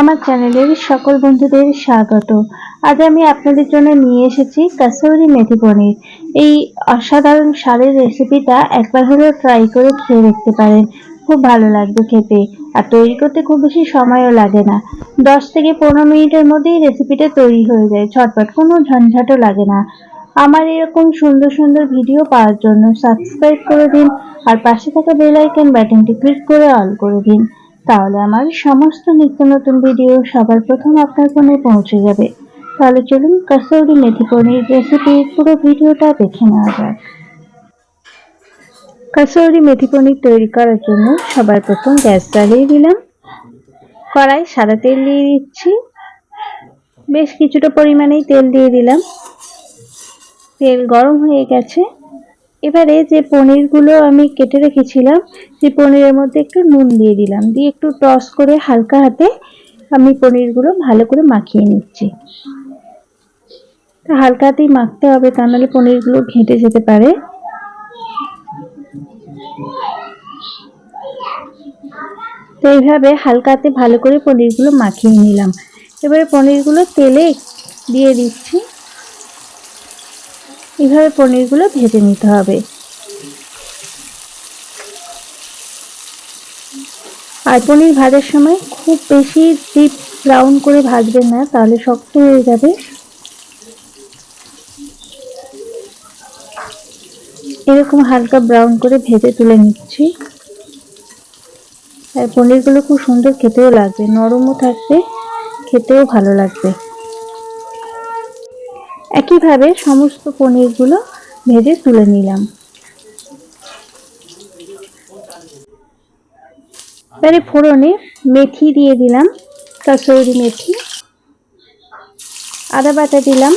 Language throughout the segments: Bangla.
আমার চ্যানেলের সকল বন্ধুদের স্বাগত। আজ আমি আপনাদের জন্য নিয়ে এসেছি কাসৌরি মেথি পনির। এই অসাধারণ স্বাদের রেসিপিটা একবার হলেও ট্রাই করে খেয়ে দেখতে পারেন। খুব ভালো লাগবে খেতে। আর তৈরি করতে খুব বেশি সময়ও লাগে না। দশ থেকে পনেরো মিনিটের মধ্যেই রেসিপিটা তৈরি হয়ে যায়। ছটপট কোনো ঝঞ্ঝাটও লাগে না। আমার এরকম সুন্দর সুন্দর ভিডিও পাওয়ার জন্য সাবস্ক্রাইব করে দিন আর পাশে থাকা বেল আইকন বাটনটি ক্লিক করে অল করে দিন। তাহলে আমার সমস্ত নিত্য নতুন ভিডিও সবার প্রথম আপনার ফোনে পৌঁছে যাবে। তাহলে চলুন কাসৌরি মেথি পনির রেসিপির পুরো ভিডিওটা দেখে নেওয়া যাক। কাসৌরি মেথি পনির তৈরি করার জন্য সবার প্রথম গ্যাস জ্বালিয়ে দিলাম। কড়াই সাদা তেল দিয়ে দিচ্ছি। বেশ কিছুটা পরিমাণেই তেল দিয়ে দিলাম। তেল গরম হয়ে গেছে। এবারে যে পনিরগুলো আমি কেটে রেখেছিলাম, সেই পনিরের মধ্যে একটু নুন দিয়ে দিলাম। দিয়ে একটু টস করে হালকা হাতে আমি পনিরগুলো ভালো করে মাখিয়ে নিচ্ছি। হালকা হাতেই মাখতে হবে, তা নাহলে পনিরগুলো ঘেঁটে যেতে পারে। তো এইভাবে হালকা হাতে ভালো করে পনিরগুলো মাখিয়ে নিলাম। এবারে পনিরগুলো তেলে দিয়ে দিচ্ছি। এইভাবে পনিরগুলো ভেজে নিতে হবে। আর পনির ভাজার সময় খুব বেশি ডিপ ব্রাউন করে ভাজবেন না, তাহলে শক্ত হয়ে যাবে। এরকম হালকা ব্রাউন করে ভেজে তুলে নিচ্ছি। আর পনিরগুলো খুব সুন্দর খেতেও লাগবে, নরমও থাকবে, খেতেও ভালো লাগবে। একইভাবে সমস্ত পনিরগুলো ভেজে তুলে নিলাম। এবারে ফোড়নে মেথি দিয়ে দিলাম, কসৌরি মেথি, আদা বাটা দিলাম,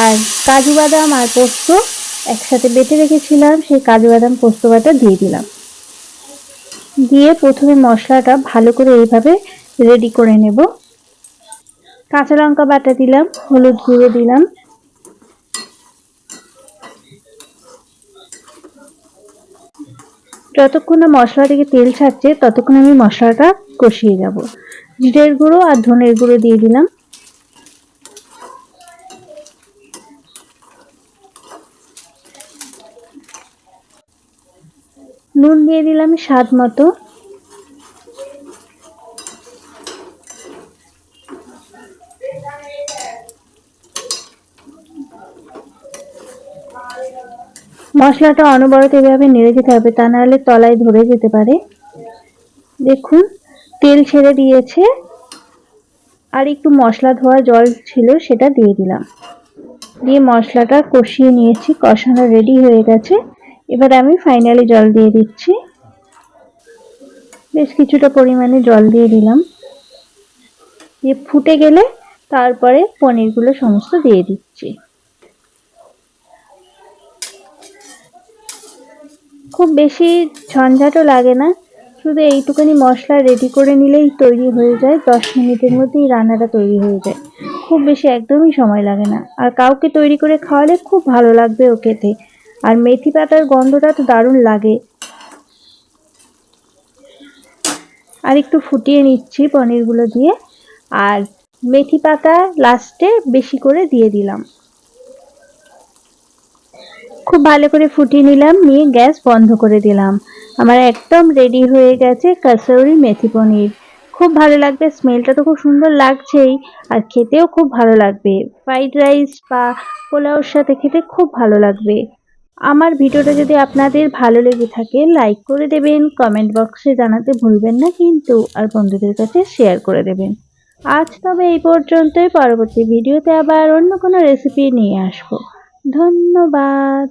আর কাজু বাদাম আর পোস্ত একসাথে বেটে রেখেছিলাম, সেই কাজু বাদাম, পোস্ত বাটা দিয়ে দিলাম। দিয়ে প্রথমে মশলাটা ভালো করে এইভাবে রেডি করে নেব। কাঁচা লঙ্কা বাটা দিলাম, হলুদ গুঁড়ো দিলাম। যতক্ষণ না মশলা থেকে তেল ছাড়ছে, ততক্ষণ আমি মশলাটা কষিয়ে যাব জিরের গুঁড়ো আর ধনের গুঁড়ো দিয়ে দিলাম। নুন দিয়ে দিলাম স্বাদ মতো। মশলাটা অনবরত এভাবে নেড়ে যেতে হবে, তা নাহলে তলায় ধরে যেতে পারে। দেখুন, তেল ছেড়ে দিয়েছে, আর একটু মশলা ধোয়া জল ছিল সেটা দিয়ে দিলাম। দিয়ে মশলাটা কষিয়ে নিয়েছি, কষানো রেডি হয়ে গেছে। এবার আমি ফাইনালি জল দিয়ে দিচ্ছি। বেশ কিছুটা পরিমাণে জল দিয়ে দিলাম। দিয়ে ফুটে গেলে তারপরে পনিরগুলো সমস্ত দিয়ে দিচ্ছি। খুব বেশি ঝঞ্ঝাটও লাগে না। শুধু এইটুখানি মশলা রেডি করে নিলেই তৈরি হয়ে যায়, দশ মিনিটের মধ্যেই রান্নাটা তৈরি হয়ে যায়। খুব বেশি একদমই সময় লাগে না। আর কাউকে তৈরি করে খাওয়ালে খুব ভালো লাগবে ও খেতে। আর মেথি পাতার গন্ধটা তো দারুণ লাগে। আর একটু ফুটিয়ে নিচ্ছি পনিরগুলো দিয়ে। আর মেথি পাতা লাস্টে বেশি করে দিয়ে দিলাম। খুব ভালো করে ফুটিয়ে নিলাম, নিয়ে গ্যাস বন্ধ করে দিলাম। আমার একদম রেডি হয়ে গেছে কাসৌরি মেথি পনির। খুব ভালো লাগবে স্মেলটা তো খুব সুন্দর লাগছেই, আর খেতেও খুব ভালো লাগবে। ফ্রাইড রাইস বা পোলাওর সাথে খেতে খুব ভালো লাগবে। আমার ভিডিওটা যদি আপনাদের ভালো লেগে থাকে লাইক করে দেবেন কমেন্ট বক্সে জানাতে ভুলবেন না কিন্তু, আর বন্ধুদের কাছে শেয়ার করে দেবেন। আজ তবে এই পর্যন্তই, পরবর্তী ভিডিওতে আবার অন্য কোনো রেসিপি নিয়ে আসব। ধন্যবাদ।